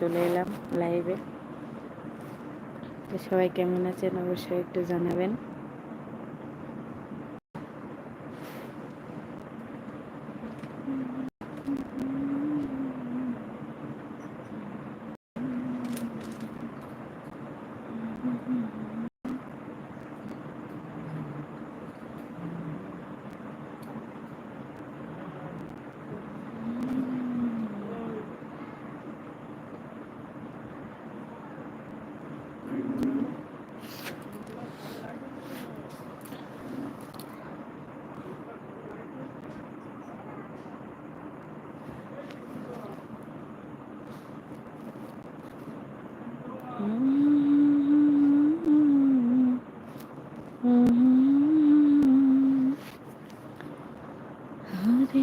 চলে এলাম লাইভে সবাই কেমন আছেন? অবশ্যই একটু জানাবেন Hare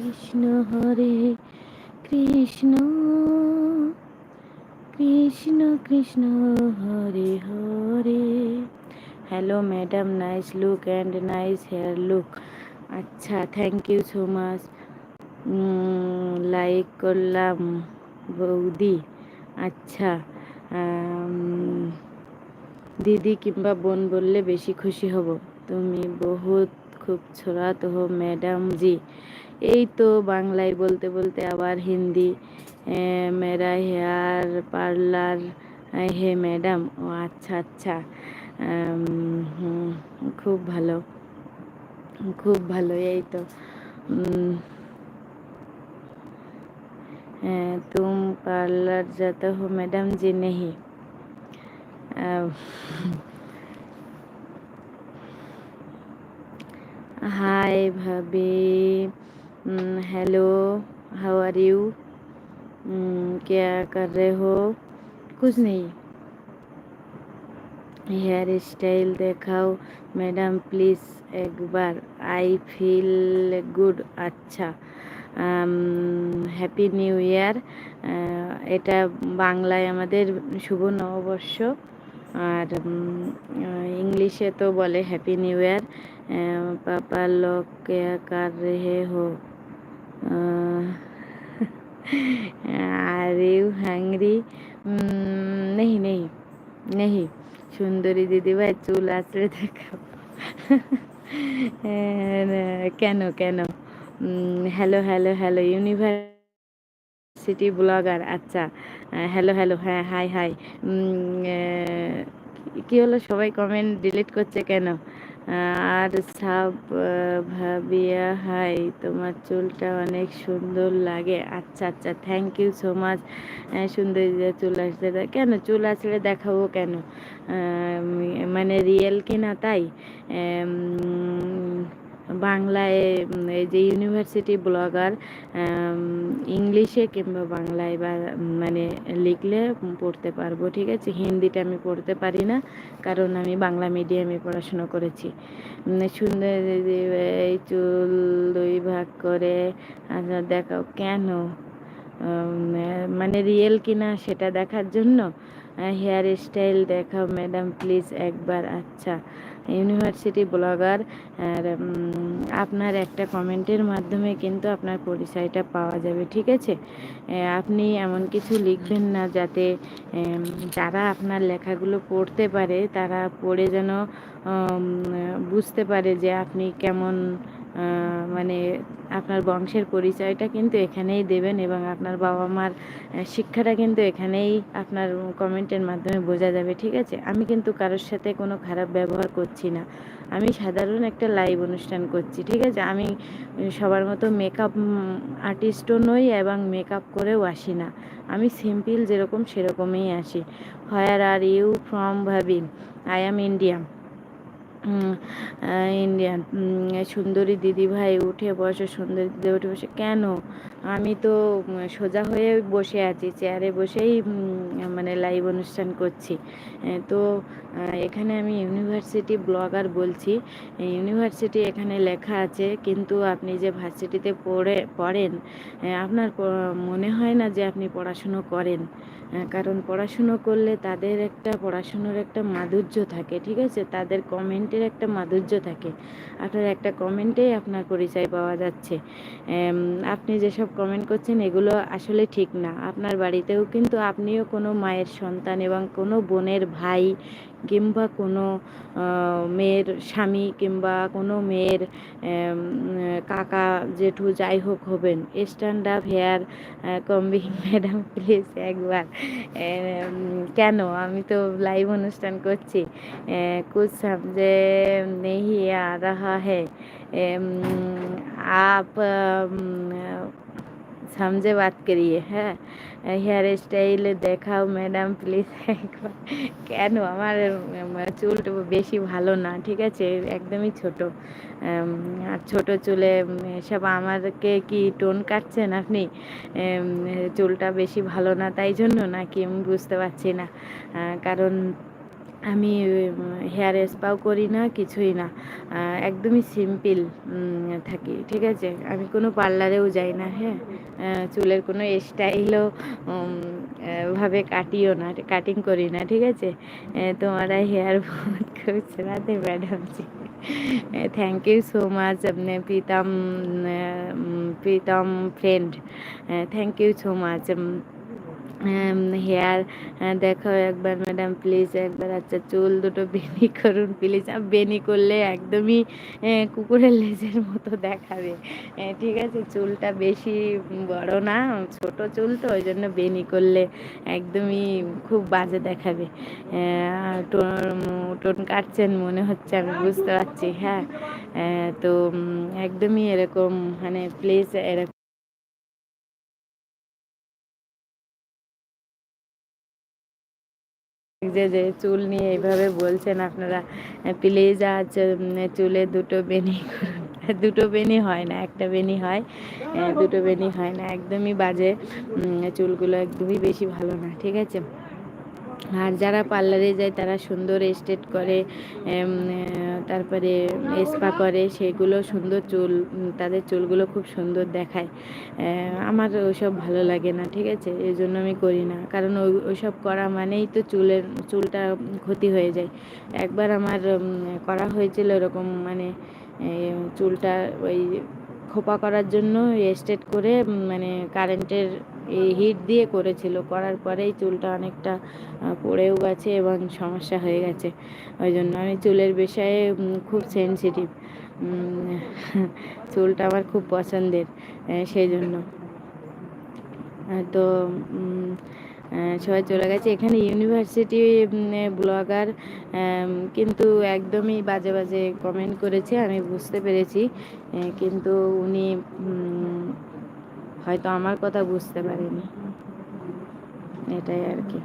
Krishna Hare Krishna Krishna Krishna Hare Hare. Hello madam nice look and nice hair look আচ্ছা thank you so much like করলাম, বৌদি। আচ্ছা দিদি কিংবা বোন বললে বেশি খুশি হব। তুমি বহুত খুব ছোড়াত হো ম্যাডাম জি। এই তো বাংলায় বলতে বলতে আবার হিন্দি মেরা হেয়ার পার্লার হে ম্যাডাম, ও আচ্ছা আচ্ছা খুব ভালো খুব ভালো, এই তো তুম পার্লার যাতে হো ম্যাডাম জি নেহি হাই ভাবি हेलो हाउ आर यू क्या कर रहे हो कुछ नहीं हेयर स्टाइल देखाओ मैडम प्लीज एक बार आई फील गुड अच्छा হ্যাপি নিউ ইয়ার এটা বাংলায় আমাদের শুভ নববর্ষ আর উম, আহ, ইংলিশে তো বলে হ্যাপি নিউ ইয়ার পাপা লোক কেয়া কার রেহে হো আর ইউ হ্যাংরি নেই নেই নেই সুন্দরী দিদিভাই চুল আঁচড়ে দেখাও। কেন কেন? Hello hello hello university blogger আচ্ছা। হ্যালো হ্যালো হ্যাঁ হাই হাই কি হলো? সবাই কমেন্ট ডিলিট করছে কেন? আর সাব ভাবিয়া, হাই, তোমার চুলটা অনেক সুন্দর লাগে। আচ্ছা আচ্ছা থ্যাংক ইউ সো মাচ সুন্দর চুল আসলে কেন চুল আসলে দেখাবো কেন? মানে রিয়েল কিনা তাই? বাংলায় এই যে ইউনিভার্সিটি ব্লগার ইংলিশে কিংবা বাংলায় বা মানে লিখলে পড়তে পারব, ঠিক আছে? হিন্দিটা আমি পড়তে পারি না, কারণ আমি বাংলা মিডিয়ামে পড়াশোনা করেছি। সুন্দর এই চুল দুই ভাগ করে আচ্ছা দেখাও, কেন? মানে রিয়েল কিনা সেটা দেখার জন্য? হেয়ার স্টাইল দেখাও ম্যাডাম প্লিজ একবার। আচ্ছা ইউনিভার্সিটি ব্লগার আর আপনার একটা কমেন্টের মাধ্যমে কিন্তু আপনার পরিচয়টা পাওয়া যাবে, ঠিক আছে? আপনি এমন কিছু লিখবেন না যাতে যারা আপনার লেখাগুলো পড়তে পারে, তারা পড়ে যেন বুঝতে পারে যে আপনি কেমন মানে আপনার বংশের পরিচয়টা কিন্তু এখানেই দেবেন এবং আপনার বাবা মার শিক্ষাটা কিন্তু এখানেই আপনার কমেন্টের মাধ্যমে বোঝা যাবে, ঠিক আছে? আমি কিন্তু কারোর সাথে কোনো খারাপ ব্যবহার করছি না। আমি সাধারণ একটা লাইভ অনুষ্ঠান করছি, ঠিক আছে? আমি সবার মতো মেকআপ আর্টিস্টও নই এবং মেকআপ করেও আসি না। আমি সিম্পল যেরকম সেরকমই আসি। হোয়ার আর ইউ ফ্রম ভাবিন আই অ্যাম ইন্ডিয়ান ইন্ডিয়ান সুন্দরী দিদি ভাই উঠে বসে, সুন্দরী দিদি উঠে বসে, কেন? আমি তো সোজা হয়ে বসে আছি চেয়ারে বসেই মানে লাইভ অনুষ্ঠান করছি। তো এখানে আমি ইউনিভার্সিটি ব্লগার বলছি। ইউনিভার্সিটি এখানে লেখা আছে, কিন্তু আপনি যে ভার্সিটিতে পড়ে, পড়েন আপনার মনে হয় না যে আপনি পড়াশুনো করেন? কারণ পড়াশুনো করলে তাদের একটা, পড়াশুনোর একটা মাধুর্য থাকে, ঠিক আছে? তাদের কমেন্টের একটা মাধুর্য থাকে। আপনার একটা কমেন্টেই আপনার পরিচয় পাওয়া যাচ্ছে। আপনি যেসব কমেন্ট করছেন, এগুলো আসলে ঠিক না। আপনার বাড়িতেও কিন্তু আপনিও কোনো মায়ের সন্তান এবং কোনো বোনের ভাই কিংবা কোনো মেয়ের স্বামী কিংবা কোনো মেয়ের কাকা জেঠু যাই হোক হবেন। স্ট্যান্ড আপ হেয়ার কম্বি ম্যাডাম প্লিজ একবার। কেন? আমি তো লাইভ অনুষ্ঠান করছি। কুছ যে নেহি আ রাহা হ্যাঁ समझे बात करिए হ্যাঁ হেয়ার স্টাইল দেখাও ম্যাডাম প্লিজ একবার কেন আমার উম, চুলটা বেশি ভালো না ঠিক আছে একদমই ছোট উম, আর ছোট চুলে উম, সব আমাদেরকে কি টোন কাটছেন আপনি উম, চুলটা বেশি ভালো না তাই জন্য নাকি আমি বুঝতে পারছি না আহ, কারণ আমি হেয়ার স্পাও করি না, কিছুই না। একদমই সিম্পল থাকি, ঠিক আছে? আমি কোনো পার্লারেও যাই না হ্যাঁ? চুলের কোনো স্টাইলও ভাবে কাটিও না কাটিং করি না, ঠিক আছে? তোমারা হেয়ার বহুত খুব চলাতে madam thank you so much আপনি Pritam Pritam friend thank you so much hair দেখাও একবার ম্যাডাম প্লিজ একবার আচ্ছা চুল দুটো বেনি করুন প্লিজ আর বেনি করলে একদমই কুকুরের লেজের মতো দেখাবে। ঠিক আছে, চুলটা বেশি বড় না, ছোট চুল তো, ওই জন্য বেনি করলে একদমই খুব বাজে দেখাবে। টোন কাটছেন মনে হচ্ছে, আমি বুঝতে পারছি হ্যাঁ। তো একদমই এরকম মানে প্লিজ এরকম যে যে চুল নিয়ে এইভাবে বলছেন আপনারা প্লিজ আজ চুলে দুটো বেনি দুটো বেনি হয় না, একটা বেনি হয় দুটো বেনি হয় না, একদমই বাজে চুলগুলো একদমই বেশি ভালো না, ঠিক আছে? আর যারা পার্লারে যায়, তারা সুন্দর স্ট্রেট করে তারপরে স্পা করে, সেগুলো সুন্দর চুল তাদের চুলগুলো খুব সুন্দর দেখায়। আমার ওইসব ভালো লাগে না, ঠিক আছে? এই জন্য আমি করি না। কারণ ওই, ওইসব করা মানেই তো চুলের, চুলটা ক্ষতি হয়ে যায়। একবার আমার করা হয়েছিল এরকম মানে চুলটা ওই খোপা করার জন্য স্ট্রেট করে মানে কারেন্টের এই হিট দিয়ে করেছিল। করার পরেই চুলটা অনেকটা পড়েও গেছে এবং সমস্যা হয়ে গেছে। ওই জন্য আমি চুলের বিষয়ে খুব সেনসিটিভ চুলটা আমার খুব পছন্দের সেই জন্য তো সবাই চলে গেছে। এখানে ইউনিভার্সিটি ব্লগার কিন্তু একদমই বাজে বাজে কমেন্ট করেছে, আমি বুঝতে পেরেছি। কিন্তু উনি হয়তো আমার কথা বুঝতে পারেনি। এটাই আর কি।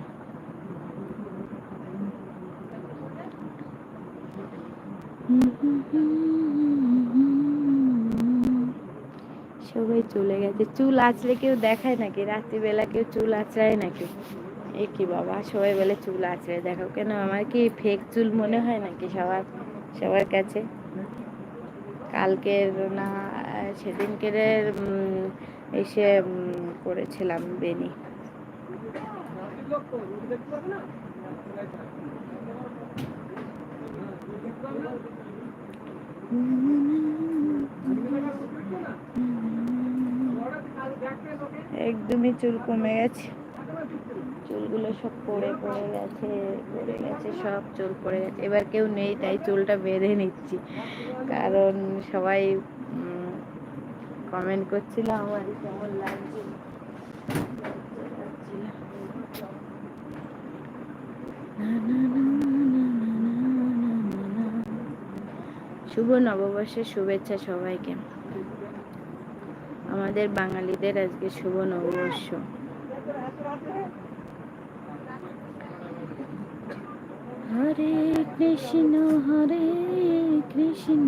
সবাই চলে গেছে। চুল আঁচড়ে কেউ দেখায় নাকি? রাত্রিবেলা কেউ চুল আঁচড়ায় নাকি? এ কি বাবা, সবাই বলে চুল আঁচড়ে দেখো, কেন আমার কি ফেক চুল মনে হয় নাকি সবার? সবার কাছে? কালকের না, সেদিনকের এসে করেছিলাম বেনি একদমই চুল কমে গেছে। চুলগুলো সব পড়ে পড়ে গেছে পড়ে গেছে, সব চুল পড়ে গেছে। এবার কেউ নেই, তাই চুলটা বেঁধে নিচ্ছি। কারণ সবাই কমেন্ট করছিল আমার কেমন লাগছে। শুভ নববর্ষের শুভেচ্ছা সবাইকে। আমাদের বাঙালিদের আজকে শুভ নববর্ষ। হরে কৃষ্ণ হরে কৃষ্ণ।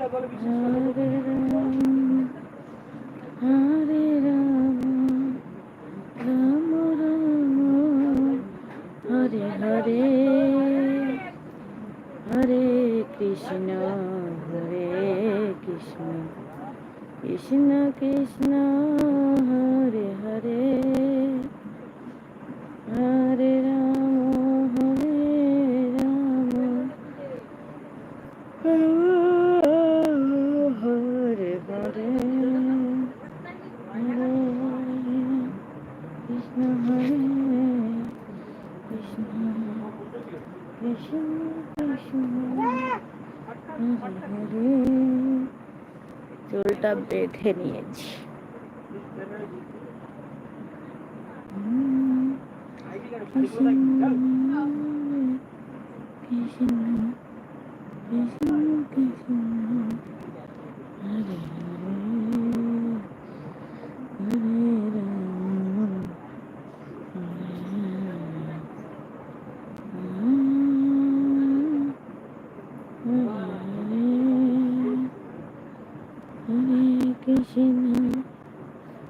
বিশেষ করে চুলটা বেঁধে নিয়েছি কৃষ্ণ কৃষ্ণ কৃষ্ণ কৃষ্ণ হরে হরে হরে রাম হরে রাম হরে হরে কৃষ্ণ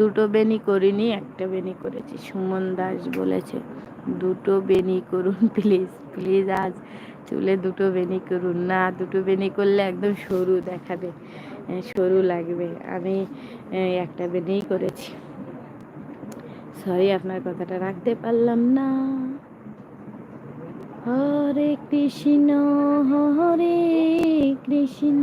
দুটো বেনি করিনি, একটা বেনি করেছি। সুমন দাস বলেছে, দুটো বেনি করুন প্লিজ প্লিজ আজ চুলে দুটো বেনি করুন। না, দুটো বেনি করলে একদম সরু দেখাবে সরু লাগবে। আমি একটা বেনিই করেছি। সরি আপনার কথাটা রাখতে পারলাম না। হরে কৃষ্ণ হরে কৃষ্ণ।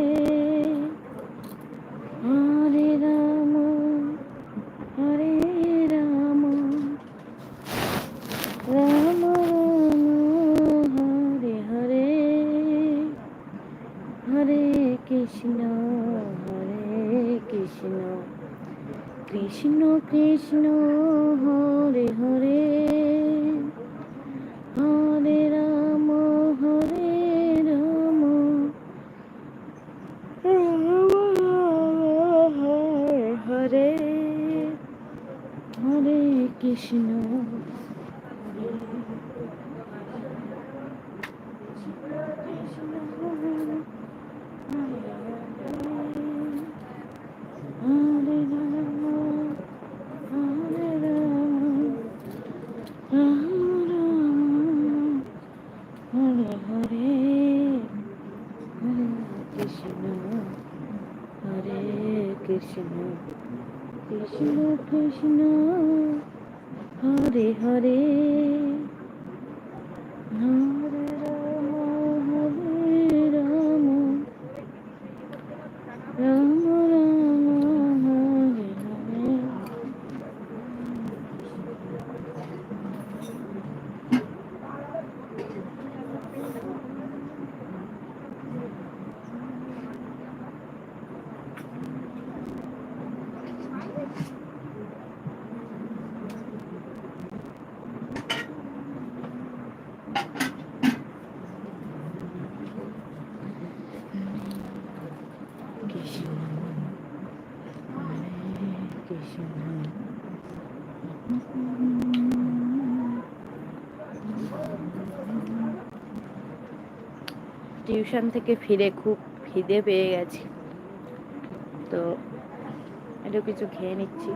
কৃষ্ণ হরে হরে টিউশন থেকে ফিরে খুব খিদে পেয়ে গেছি। তো একটু কিছু খেয়ে নিচ্ছি।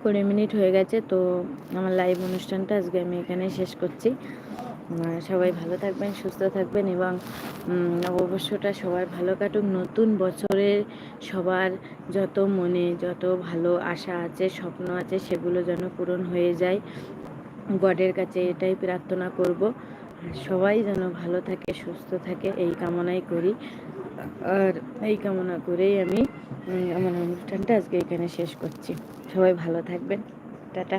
কুড়ি মিনিট হয়ে গেছে, তো আমার লাইভ অনুষ্ঠানটা আজকে আমি এখানে শেষ করছি। সবাই ভালো থাকবেন, সুস্থ থাকবেন এবং নববর্ষটা সবার ভালো কাটুক। নতুন বছরের সবার যত মনে, যত ভালো আশা আছে, স্বপ্ন আছে, সেগুলো যেন পূরণ হয়ে যায়। গডের কাছে এটাই প্রার্থনা করব। সবাই যেন ভালো থাকে, সুস্থ থাকে, এই কামনাই করি। আর এই কামনা করেই আমি আমার অনুষ্ঠানটা আজকে এখানে শেষ করছি। সবাই ভালো থাকবেন। টাটা।